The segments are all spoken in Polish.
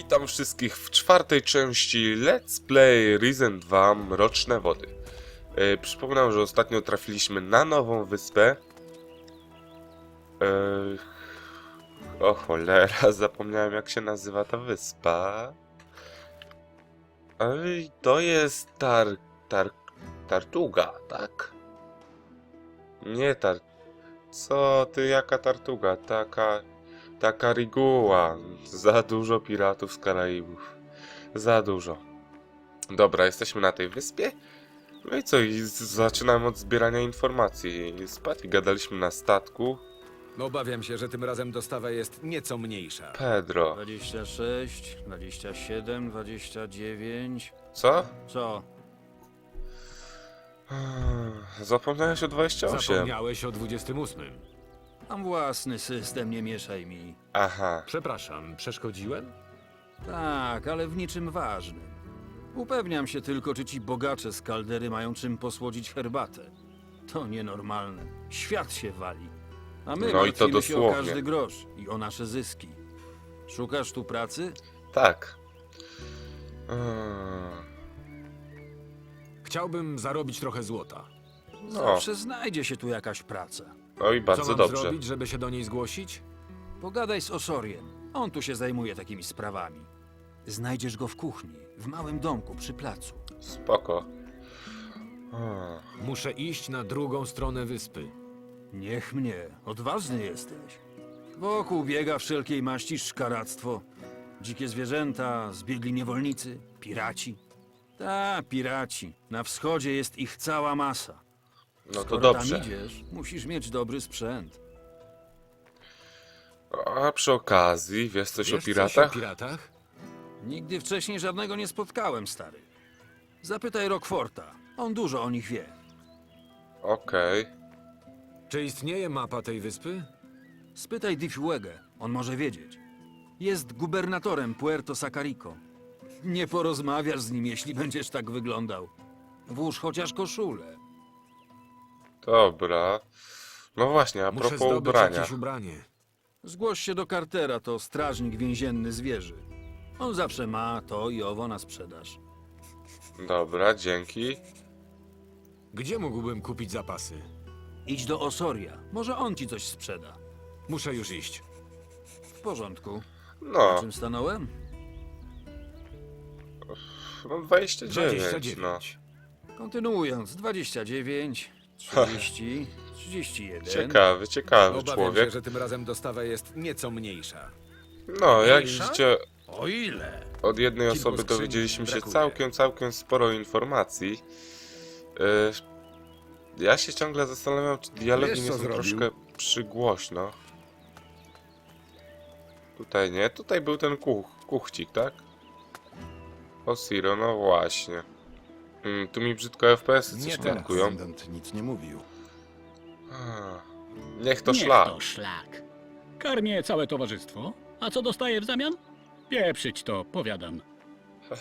Witam wszystkich w czwartej części Let's Play Risen 2 Mroczne Wody. E, przypominam, że ostatnio trafiliśmy na nową wyspę. E, o cholera, zapomniałem jak się nazywa ta wyspa. Ej, to jest tar... tar... Tartuga, tak? Nie tar... Co ty, jaka tartuga? Taka... Taka reguła. Za dużo piratów z Karaibów. Za dużo. Dobra, jesteśmy na tej wyspie. No i co? I zaczynamy od zbierania informacji. Z Patty gadaliśmy na statku. Obawiam się, że tym razem dostawa jest nieco mniejsza. Pedro. 26, 27, 29. Co? Co? Zapomniałeś o 28. Zapomniałeś o 28. Mam własny system, nie mieszaj mi. Aha. Przepraszam, przeszkodziłem? Tak, ale w niczym ważnym. Upewniam się tylko, czy ci bogacze z kaldery mają czym posłodzić herbatę. To nienormalne. Świat się wali. A my No i to martwimy się o dosłownie. każdy grosz i o nasze zyski. Szukasz tu pracy? Tak. Chciałbym zarobić trochę złota. No, Zawsze znajdzie się tu jakaś praca. No i Co bardzo mam dobrze. zrobić, żeby się do niej zgłosić? Pogadaj z Osoriem. On tu się zajmuje takimi sprawami. Znajdziesz go w kuchni, w małym domku przy placu. Spoko. Eee, Muszę iść na drugą stronę wyspy. Niech mnie, odważny jesteś. Wokół biega wszelkiej maści szkaractwo. Dzikie zwierzęta, zbiegli niewolnicy, piraci. Ta, piraci. Na wschodzie jest ich cała masa. No to Skoro dobrze. tam idziesz, musisz mieć dobry sprzęt. A przy okazji, wiesz coś Wiesz o piratach? Coś o piratach? Nigdy wcześniej żadnego nie spotkałem, stary. Zapytaj Rockforta. On dużo o nich wie. Okej. Czy istnieje mapa tej wyspy? Spytaj Diffuegę, on może wiedzieć. Jest gubernatorem Puerto Sacarico. Nie porozmawiasz z nim, jeśli będziesz tak wyglądał. Włóż chociaż koszulę. Dobra. No właśnie, a Muszę propos zdobyć ubrania. jakieś ubranie. Zgłoś się do Cartera, to strażnik więzienny zwierzy. On zawsze ma to i owo na sprzedaż. Dobra, dzięki. Gdzie mógłbym kupić zapasy? Idź do Osoria, może on ci coś sprzeda. Muszę już iść. W porządku. No, Czym stanąłem? no 29, 29. Kontynuując, 29, 30, 31. no. Ciekawy, ciekawy Obawiam człowiek. się, że tym razem dostawa jest nieco mniejsza. No, jak Mniejsza? widzicie, O ile? od jednej Kilku osoby dowiedzieliśmy się brakuje. całkiem, całkiem sporo informacji. Yy, ja się ciągle zastanawiam, czy dialogi Wiesz, nie co są zrobił? troszkę przygłośno. Tutaj nie, tutaj był ten kuch, kuchcik, tak? O Siro, no właśnie. Mm, tu mi brzydko Nie coś tankują. Nic nie mówił. Niech to Niech szlak. to szlak. Karmię całe towarzystwo. A co dostaję w zamian? Pieprzyć to, powiadam.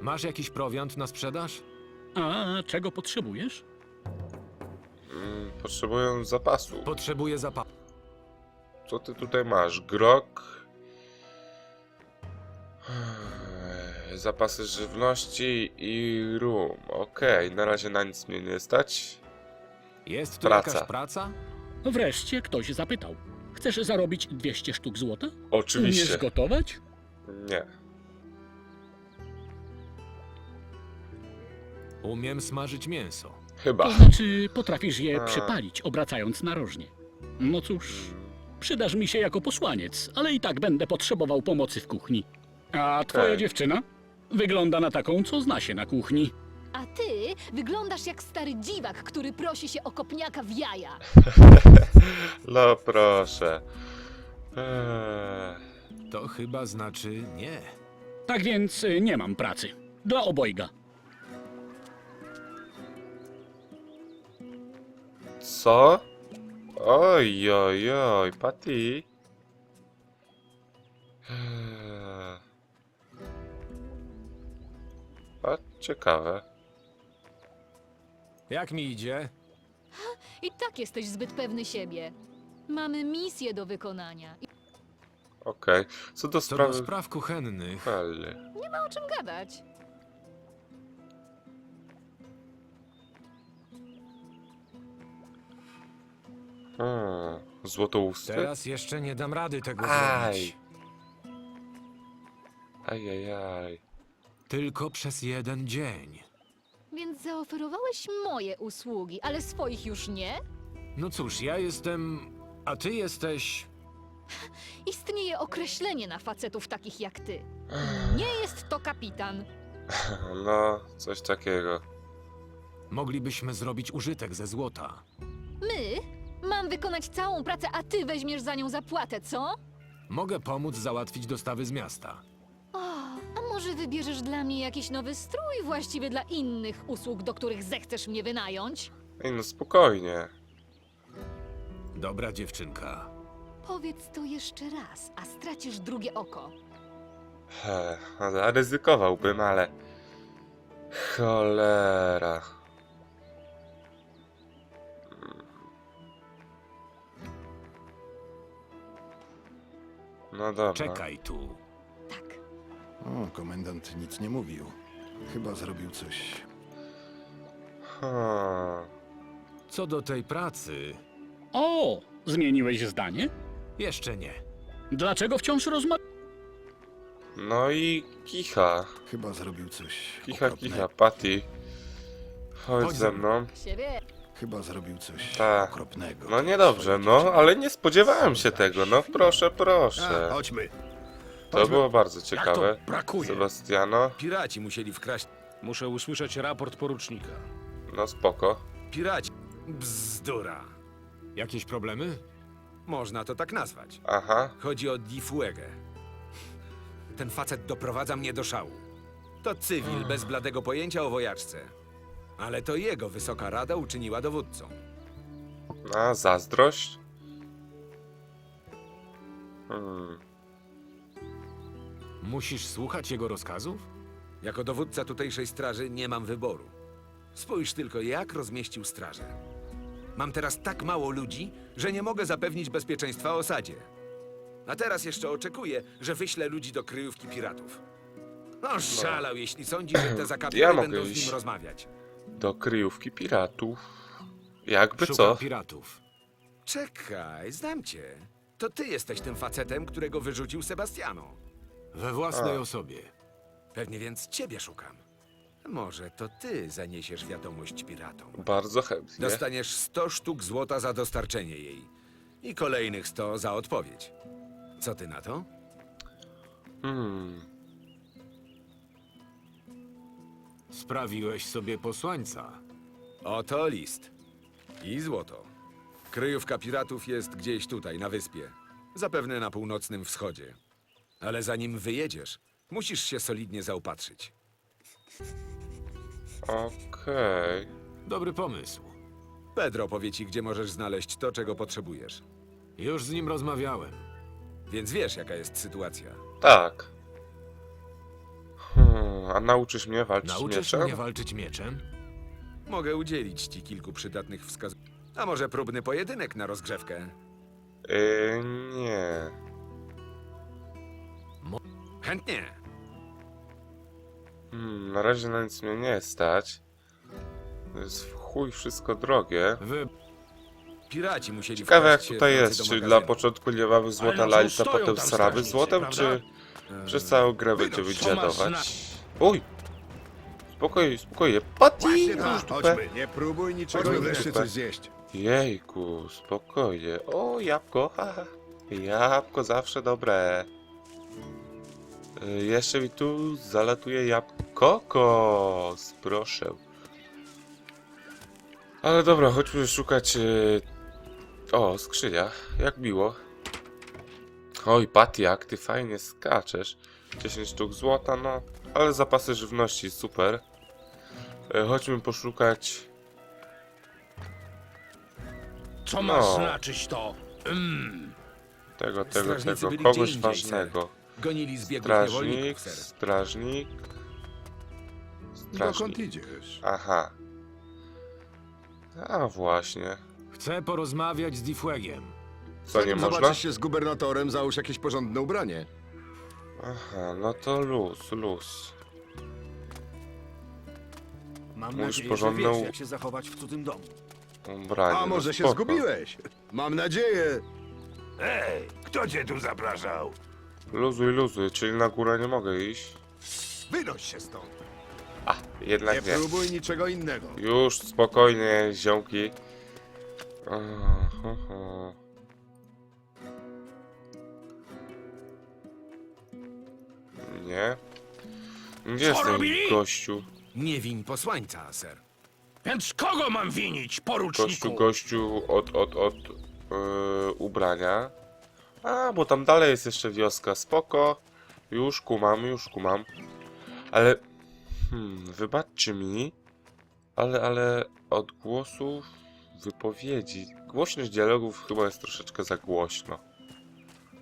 Masz jakiś prowiant na sprzedaż? A czego potrzebujesz? mm, Potrzebują zapasu. Potrzebuję zapasów. Co ty tutaj masz? Grog. Zapasy żywności i rum. Okej, na razie na nic mnie nie stać. Jest tu Praca. jakaś praca? Wreszcie ktoś zapytał. Chcesz zarobić 200 sztuk złota? Umiesz Oczywiście. gotować? Nie. Umiem smażyć mięso. Chyba. To znaczy potrafisz je A. przypalić, obracając narożnie. No cóż, przydasz mi się jako posłaniec, ale i tak będę potrzebował pomocy w kuchni. A twoja Okej. dziewczyna? Wygląda na taką, co zna się na kuchni. A ty wyglądasz jak stary dziwak, który prosi się o kopniaka w jaja. No proszę. Eee, To chyba znaczy nie. Tak więc y, nie mam pracy. Dla obojga. Co? Oj, oj, oj, Patty. A, ciekawe. Jak mi idzie? I tak jesteś zbyt pewny siebie. Mamy misję do wykonania. Okej. Co do Co do sprawy... spraw kuchennych, Helly. Nie ma o czym gadać. Hmm. Złotousty? teraz jeszcze nie dam rady tego Aj. zrobić. Ajajaj. Tylko przez jeden dzień. Więc zaoferowałeś moje usługi, ale swoich już nie? No cóż, ja jestem... A ty jesteś... Istnieje określenie na facetów takich jak ty. Nie jest to kapitan. No, coś takiego. Moglibyśmy zrobić użytek ze złota. My? Mam wykonać całą pracę, a ty weźmiesz za nią zapłatę, co? Mogę pomóc załatwić dostawy z miasta. Może wybierzesz dla mnie jakiś nowy strój właściwie dla innych usług, do których zechcesz mnie wynająć? Ej, no spokojnie. Dobra dziewczynka. Powiedz to jeszcze raz, a stracisz drugie oko. He, zaryzykowałbym, ale... Cholera. No dobra. Czekaj tu. Komendant nic nie mówił. Chyba zrobił coś. Hmm. Co do tej pracy, O, zmieniłeś zdanie? jeszcze nie. Dlaczego wciąż rozmawiasz? No i kicha. Chyba zrobił coś. Kicha, okropnego. kicha, Patty. Chodź Chodź ze ze mną. Siebie. Chyba zrobił coś Tak. okropnego. No niedobrze, no, ale nie spodziewałem się tego. No proszę, A, proszę. chodźmy. To było bardzo ciekawe. Jak to brakuje? Sebastiano, Piraci musieli wkraść. Muszę usłyszeć raport porucznika. no spoko. Piraci. Bzdura. Jakieś problemy? Można to tak nazwać. Aha. Chodzi o Di Fuege. Ten facet doprowadza mnie do szału. To cywil bez bladego pojęcia o wojaczce. Ale to jego wysoka rada uczyniła dowódcą. A, zazdrość? Hmm. Musisz słuchać jego rozkazów? Jako dowódca tutejszej straży nie mam wyboru. Spójrz tylko, jak rozmieścił strażę. Mam teraz tak mało ludzi, że nie mogę zapewnić bezpieczeństwa osadzie. A teraz jeszcze oczekuję, że wyślę ludzi do kryjówki piratów. No, szalał, jeśli sądzi, że te zakapiony Ja mogę będą z iść. nim rozmawiać. Do kryjówki piratów. Jakby Szukam co? piratów. Czekaj, znam cię. To ty jesteś tym facetem, którego wyrzucił Sebastiano. We własnej A. osobie. Pewnie więc ciebie szukam. Może to ty zaniesiesz wiadomość piratom. Bardzo chętnie. Dostaniesz 100 sztuk złota za dostarczenie jej. I kolejnych 100 za odpowiedź. Co ty na to? Hmm. Sprawiłeś sobie posłańca. Oto list. I złoto. Kryjówka piratów jest gdzieś tutaj, na wyspie. Zapewne na północnym wschodzie. Ale zanim wyjedziesz, musisz się solidnie zaopatrzyć. Okej. Dobry pomysł. Pedro powie ci, gdzie możesz znaleźć to, czego potrzebujesz. Już z nim rozmawiałem. Więc wiesz, jaka jest sytuacja. Tak. Hmm. A nauczysz mnie walczyć Nauczysz mieczem? mnie walczyć mieczem? Mogę udzielić ci kilku przydatnych wskazówek. A może próbny pojedynek na rozgrzewkę? Yy, nie. Chętnie. Hmm, na razie na nic mnie nie stać. To jest w chuj wszystko drogie. Wy... Piraci musieli Ciekawe jak wkraść się tutaj w nocy jest, do czy dla magazynu. początku nie mamy złota stoją potem tam srawy strażnicy, złotem, prawda? czy przez całą grę będziemy to masz dziadować? Uj! Spokojnie, spokojnie. Już dupę. chodźmy. Nie próbuj niczego. Chodźmy wreszcie dupę. coś zjeść. Jejku, spokojnie. O, jabłko, haha. Jabłko zawsze dobre. Y, Jeszcze mi tu zalatuje jabłko. Kokos, proszę. Ale dobra, chodźmy szukać... y, O, skrzynia. Jak miło. Oj, Patty, jak ty fajnie skaczesz. 10 sztuk złota, no. Ale zapasy żywności, super. Y, Chodźmy poszukać... Co ma No. znaczyć to? Mm. Tego, tego, tego, kogoś ważnego. Gonili zbiegłych Strażnik, niewolników, ser. strażnik. Dokąd Strażnik. idziesz? Aha. A właśnie. Chcę porozmawiać z Diffwegiem. Co, nie można? zobaczysz się z gubernatorem, załóż jakieś porządne ubranie. Aha, no to luz, luz. Mam Mówisz nadzieję, porządną- że wiesz, jak się zachować w cudzym domu. Ubranie, A no może się spoko. zgubiłeś? Mam nadzieję. Ej, kto cię tu zapraszał? Luzuj, luzuj, czyli na górę nie mogę iść. Wynoś się stąd. A, jednak Nie nie. próbuj niczego innego. Już, spokojnie, ziomki. Nie. Gdzie jest ten robili? gościu? Nie win posłańca, ser. Więc kogo mam winić, Gościu, poruczniku? gościu od, od, od yy, ubrania. A, bo tam dalej jest jeszcze wioska. Spoko. Już kumam, już kumam. Ale... Hmm, wybaczcie mi. Ale, ale odgłosów wypowiedzi. Głośność dialogów chyba jest troszeczkę za głośno.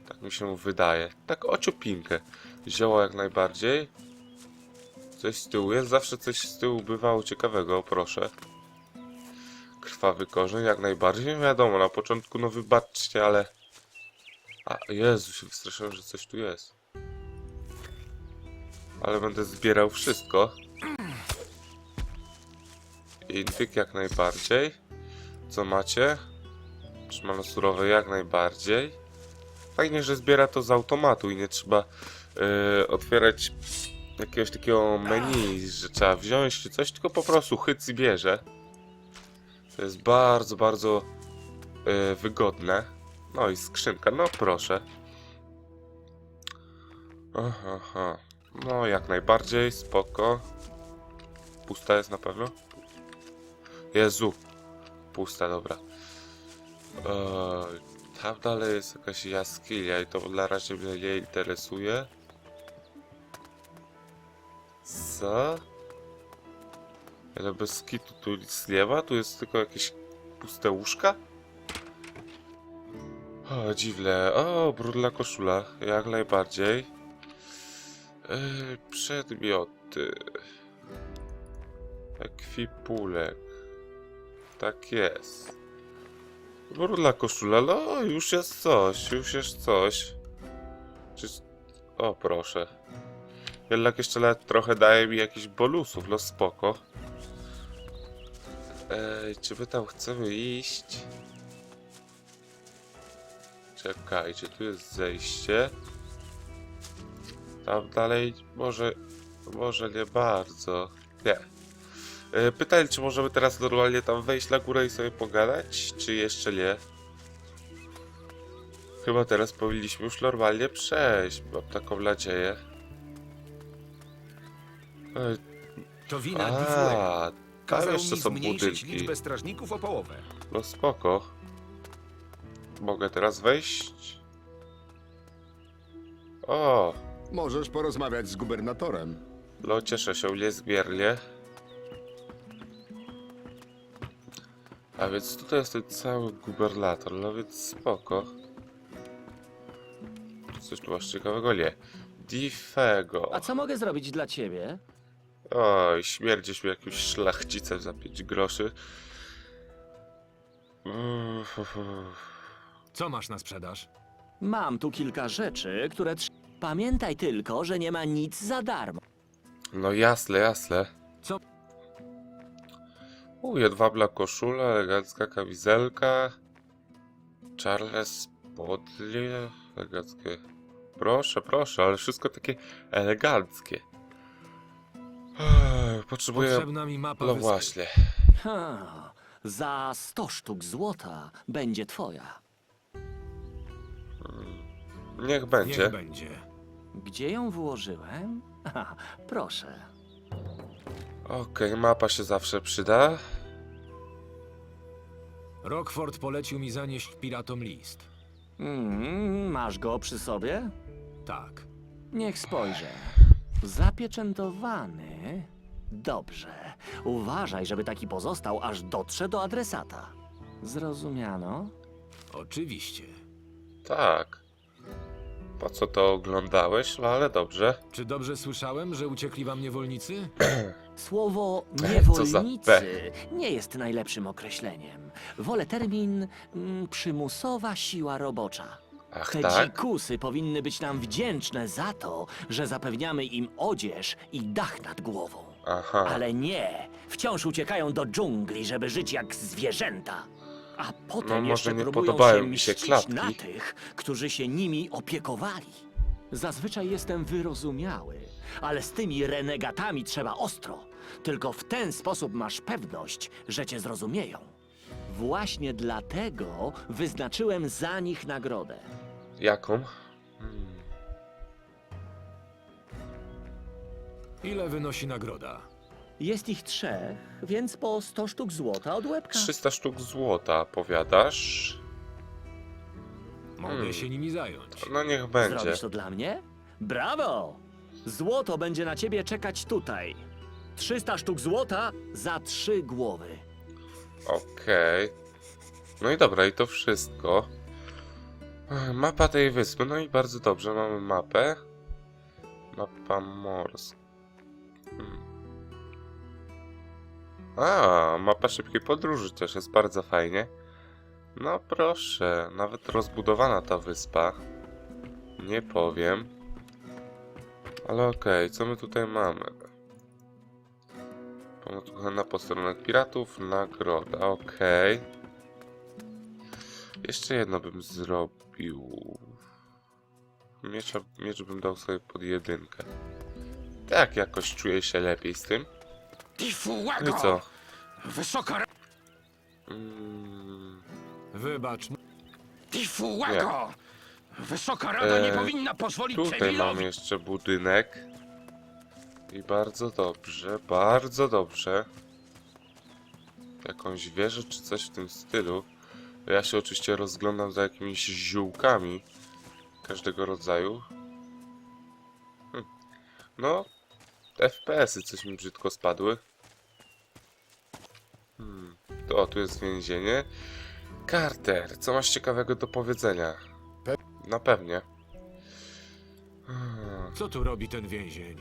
Tak mi się wydaje. Tak ociupinkę. Zioło jak najbardziej. Coś z tyłu jest. Zawsze coś z tyłu bywało ciekawego, proszę. Krwawy korzeń, jak najbardziej. Wiadomo, na początku, no wybaczcie, ale... A, Jezu, się wystraszyłem, że coś tu jest. Ale będę zbierał wszystko. Intyk jak najbardziej. Co macie? Szmano surowe jak najbardziej. Fajnie, że zbiera to z automatu i nie trzeba yy, otwierać jakiegoś takiego menu, że trzeba wziąć czy coś, tylko po prostu chyc bierze. To jest bardzo, bardzo yy, wygodne. No i skrzynka, no proszę. Aha, aha. No jak najbardziej, spoko. Pusta jest na pewno? Jezu. Pusta, dobra. Eee, tam dalej jest jakaś jaskinia i to na razie mnie nie interesuje. Co? Ale bez kitu tu nic nie ma? Tu jest tylko jakieś puste łóżka? O, dziwne. O, brudna koszula. Jak najbardziej. Yy, przedmioty. Ekwipunek. Tak jest. Brudna koszula. No, już jest coś. Już jest coś. Czy... O, proszę. Jednak jeszcze nawet trochę daje mi jakichś bonusów. No, spoko. Ej, czy my tam chcemy iść? Czekajcie, tu jest zejście. Tam dalej może... Może nie bardzo. Nie. E, Pytanie, czy możemy teraz normalnie tam wejść na górę i sobie pogadać, czy jeszcze nie? Chyba teraz powinniśmy już normalnie przejść, mam taką nadzieję. E, To wina. A, tam jeszcze są budynki. liczbę strażników o połowę. No spoko. Mogę teraz wejść? O, Możesz porozmawiać z gubernatorem. no cieszę się niezmiernie. A więc tutaj jest ten cały gubernator, no więc spoko. Coś tu masz ciekawego? Nie. Diffego. A co mogę zrobić dla ciebie? Oj, śmierdzisz mi jakimś szlachcicem za 5 groszy. Uff, uff, uff. Co masz na sprzedaż? Mam tu kilka rzeczy, które. trz- Pamiętaj tylko, że nie ma nic za darmo. No jasne, jasne. Co? U, jedwabna koszula, elegancka kamizelka. Charles spodnie, eleganckie. Proszę, proszę, ale wszystko takie eleganckie. Ech, Potrzebuję... Potrzebna mi mapa No wyspy. właśnie. Ha, za 100 sztuk złota będzie twoja. Niech będzie. Niech będzie. Gdzie ją włożyłem? Ha, proszę. Okej, mapa się zawsze przyda. Rockford polecił mi zanieść piratom list. Mm, masz go przy sobie? Tak. Niech spojrzę. Zapieczętowany. Dobrze. Uważaj, żeby taki pozostał, aż dotrze do adresata. Zrozumiano? Oczywiście. Tak. po co to oglądałeś, no ale dobrze. Czy dobrze słyszałem, że uciekli wam niewolnicy? Słowo Co za niewolnicy nie jest najlepszym określeniem. Wolę termin mm, przymusowa siła robocza. Ach Te tak? dzikusy powinny być nam wdzięczne za to, że zapewniamy im odzież i dach nad głową. Aha. Ale nie, wciąż uciekają do dżungli, żeby żyć jak zwierzęta. A potem No, może jeszcze nie próbują podobają się mi się mścić klatki. na tych, którzy się nimi opiekowali. Zazwyczaj jestem wyrozumiały, ale z tymi renegatami trzeba ostro. Tylko w ten sposób masz pewność, że cię zrozumieją. Właśnie dlatego wyznaczyłem za nich nagrodę. Jaką? Ile wynosi nagroda? Jest ich trzech, więc po 100 sztuk złota od łebka. 300 sztuk złota, powiadasz? Mogę Hmm. się nimi zająć. No niech będzie. Zrobisz to dla mnie? Brawo! Złoto będzie na ciebie czekać tutaj. 300 sztuk złota za trzy głowy. Okej. No i dobra, i to wszystko. Ech, Mapa tej wyspy, no i bardzo dobrze, mamy mapę. Mapa morska. Hmm. A, mapa szybkiej podróży też jest bardzo fajnie. No proszę, nawet rozbudowana ta wyspa. Nie powiem. Ale okej, co my tutaj mamy? Pomoc na posterunek piratów, nagroda, okej. Jeszcze jedno bym zrobił. Miecza, miecz bym dał sobie pod jedynkę. Tak, jakoś czuję się lepiej z tym. No i co? Wysoka ra... Mm, Wybacz, Tifułago! Wysoka Rada nie Eee, powinna pozwolić tutaj mamy jeszcze budynek. I bardzo dobrze, bardzo dobrze. Jakąś wieżę czy coś w tym stylu. Ja się oczywiście rozglądam za jakimiś ziółkami każdego rodzaju. Hm. No, FPS-y coś mi brzydko spadły. Hmm. To, o, tu jest więzienie. Carter, co masz ciekawego do powiedzenia? Na pewnie. Hmm. co tu robi ten więzień?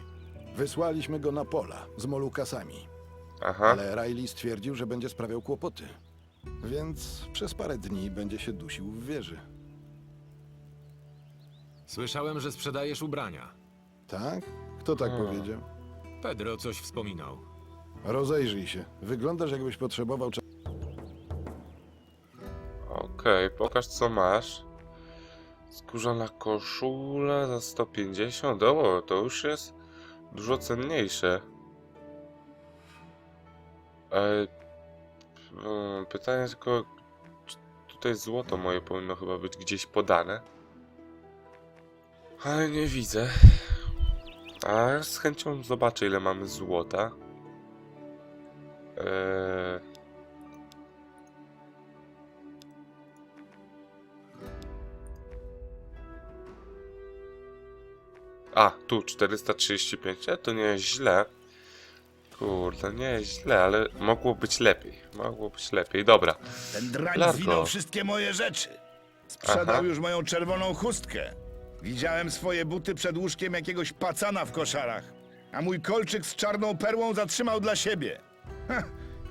Wysłaliśmy go na pola z molukasami, Aha. ale Riley stwierdził, że będzie sprawiał kłopoty. Więc przez parę dni będzie się dusił w wieży. Słyszałem, że sprzedajesz ubrania. Tak? Kto tak Hmm. powiedział? Pedro coś wspominał. Rozejrzyj się. Wyglądasz jakbyś potrzebował czegoś. Okej, pokaż co masz. Skórzana koszula za 150. O, to już jest dużo cenniejsze. E, pytanie tylko, tutaj złoto moje powinno chyba być gdzieś podane. Ale nie widzę. A z chęcią zobaczę ile mamy złota. Eee... A, tu 435, e, to nie jest źle. Kurde, nie jest źle, ale mogło być lepiej. Mogło być lepiej, dobra. Ten drań Largo. zwinął wszystkie moje rzeczy. Sprzedał Aha. już moją czerwoną chustkę. Widziałem swoje buty przed łóżkiem jakiegoś pacana w koszarach. A mój kolczyk z czarną perłą zatrzymał dla siebie.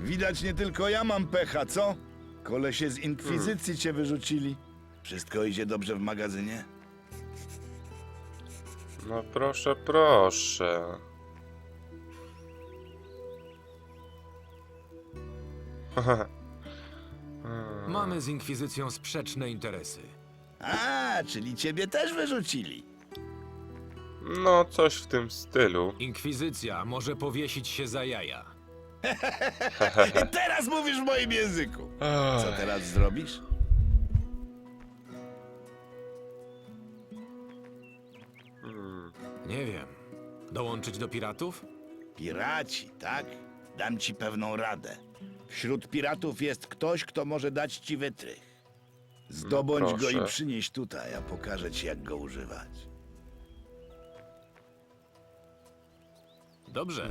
Widać nie tylko ja mam pecha, co? Kolesie z inkwizycji cię wyrzucili. Wszystko idzie dobrze w magazynie? No proszę, proszę. Mamy z Inkwizycją sprzeczne interesy. A, czyli ciebie też wyrzucili. No, coś w tym stylu. Inkwizycja może powiesić się za jaja. I teraz mówisz w moim języku. Co teraz zrobisz? hmm. Nie wiem. Dołączyć do piratów? Piraci, tak? Dam ci pewną radę. Wśród piratów jest ktoś, kto może dać ci wytrych. Zdobądź go i proszę. przynieś tutaj, a pokażę ci, jak go używać. Dobrze.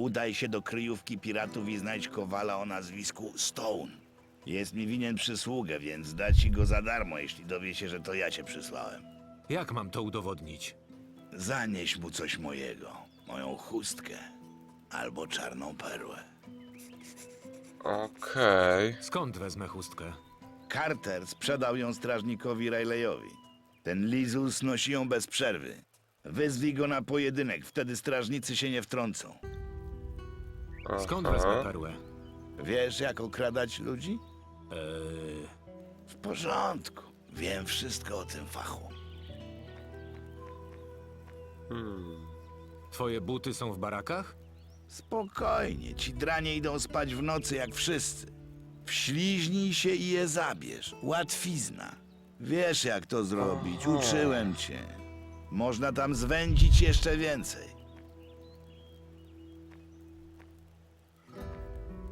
Udaj się do kryjówki piratów i znajdź kowala o nazwisku Stone. Jest mi winien przysługę, więc da ci go za darmo, jeśli dowie się, że to ja cię przysłałem. Jak mam to udowodnić? Zanieś mu coś mojego. Moją chustkę. Albo czarną perłę. Okej. Skąd wezmę chustkę? Carter sprzedał ją strażnikowi Rileyowi. Ten Lizus nosi ją bez przerwy. Wyzwij go na pojedynek, wtedy strażnicy się nie wtrącą. Skąd wezmę perłę? Wiesz, jak okradać ludzi? Eee, W porządku. Wiem wszystko o tym fachu. Hmm. twoje buty są w barakach? Spokojnie, ci dranie idą spać w nocy jak wszyscy. Wśliźnij się i je zabierz. Łatwizna. Wiesz, jak to zrobić. Uczyłem cię. Można tam zwędzić jeszcze więcej.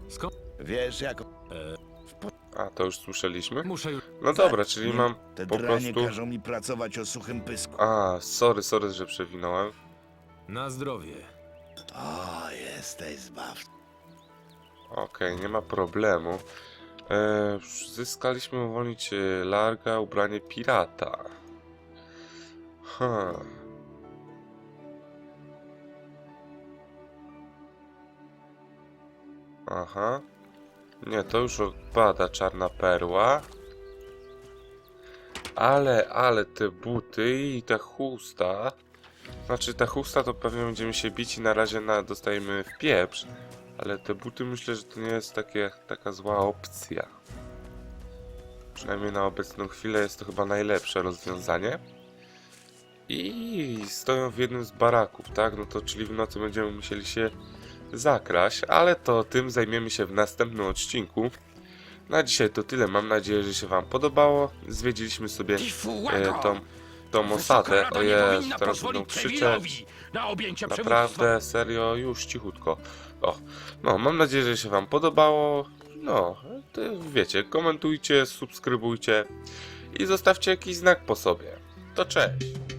Skąd? Wiesz, jak... A, to już słyszeliśmy? Muszę już... No dobra, czyli mam Te po dranie prostu... każą mi pracować o suchym pysku. A, sorry, sorry, że przewinąłem. Na zdrowie. O, jesteś zbawcą. Okej, nie ma problemu. E, zyskaliśmy uwolnić e, Larga, ubranie pirata. Ha. Aha. Nie, to już odpada czarna perła. Ale, ale te buty i ta chusta. Znaczy ta chusta to pewnie będziemy się bić i na razie na, dostajemy w pieprz. Ale te buty myślę, że to nie jest takie, taka zła opcja. Przynajmniej na obecną chwilę jest to chyba najlepsze rozwiązanie. I stoją w jednym z baraków, tak? No to czyli w nocy będziemy musieli się zakraść, ale to tym zajmiemy się w następnym odcinku. Na dzisiaj to tyle. Mam nadzieję, że się Wam podobało. Zwiedziliśmy sobie e, tą, tą osadę. Rada O nie jest, powinna teraz będą krzyczeć. Naprawdę, serio, już cichutko. O, no, mam nadzieję, że się Wam podobało. No, wiecie, komentujcie, subskrybujcie i zostawcie jakiś znak po sobie. To cześć!